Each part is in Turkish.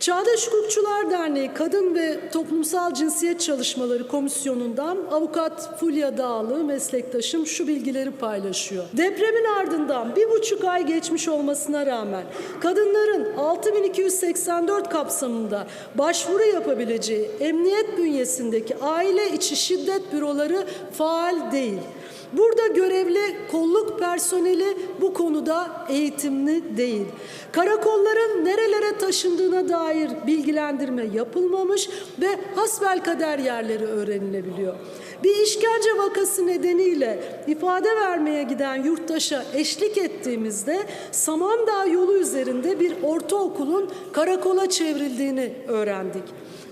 Çağdaş Hukukçular Derneği Kadın ve Toplumsal Cinsiyet Çalışmaları Komisyonu'ndan avukat Fulya Dağlı meslektaşım şu bilgileri paylaşıyor. Depremin ardından bir buçuk ay geçmiş olmasına rağmen kadınların 6284 kapsamında başvuru yapabileceği emniyet bünyesindeki aile içi şiddet büroları faal değil. Burada görevli kolluk personeli bu konuda eğitimli değil. Karakolların nerelere taşındığına dair bilgilendirme yapılmamış ve hasbelkader yerleri öğrenilebiliyor. Bir işkence vakası nedeniyle ifade vermeye giden yurttaşa eşlik ettiğimizde Samandağ yolu üzerinde bir ortaokulun karakola çevrildiğini öğrendik.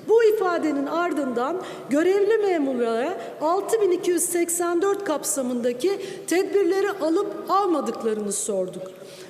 Bu ifadenin ardından görevli memurlara 6284 kapsamındaki tedbirleri alıp almadıklarını sorduk.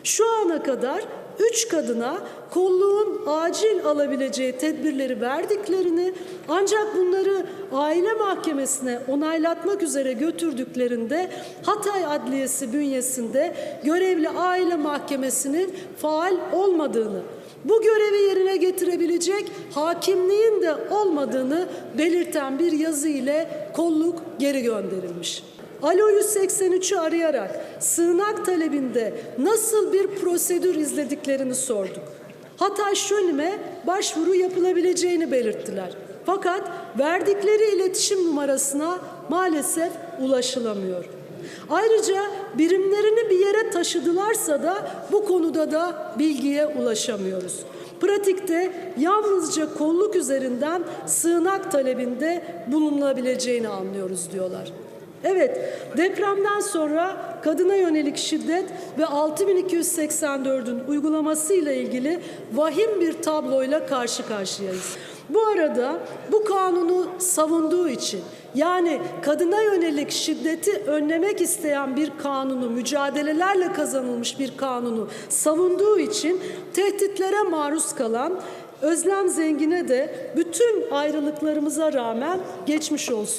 Şu ana kadar 3 kadına kolluğun acil alabileceği tedbirleri verdiklerini ancak bunları aile mahkemesine onaylatmak üzere götürdüklerinde Hatay Adliyesi bünyesinde görevli aile mahkemesinin faal olmadığını bu görevi yerine getirebilecek hakimliğin de olmadığını belirten bir yazı ile kolluk geri gönderilmiş. Alo 183'ü arayarak sığınak talebinde nasıl bir prosedür izlediklerini sorduk. Hatay Şönim'e başvuru yapılabileceğini belirttiler. Fakat verdikleri iletişim numarasına maalesef ulaşılamıyor. Ayrıca birimlerini bir yere taşıdılarsa da bu konuda da bilgiye ulaşamıyoruz. Pratikte yalnızca kolluk üzerinden sığınak talebinde bulunulabileceğini anlıyoruz diyorlar. Evet, depremden sonra kadına yönelik şiddet ve 6284'ün uygulaması ile ilgili vahim bir tabloyla karşı karşıyayız. Bu arada bu kanunu savunduğu için yani kadına yönelik şiddeti önlemek isteyen bir kanunu, mücadelelerle kazanılmış bir kanunu savunduğu için tehditlere maruz kalan Özlem Zengin'e de bütün ayrılıklarımıza rağmen geçmiş olsun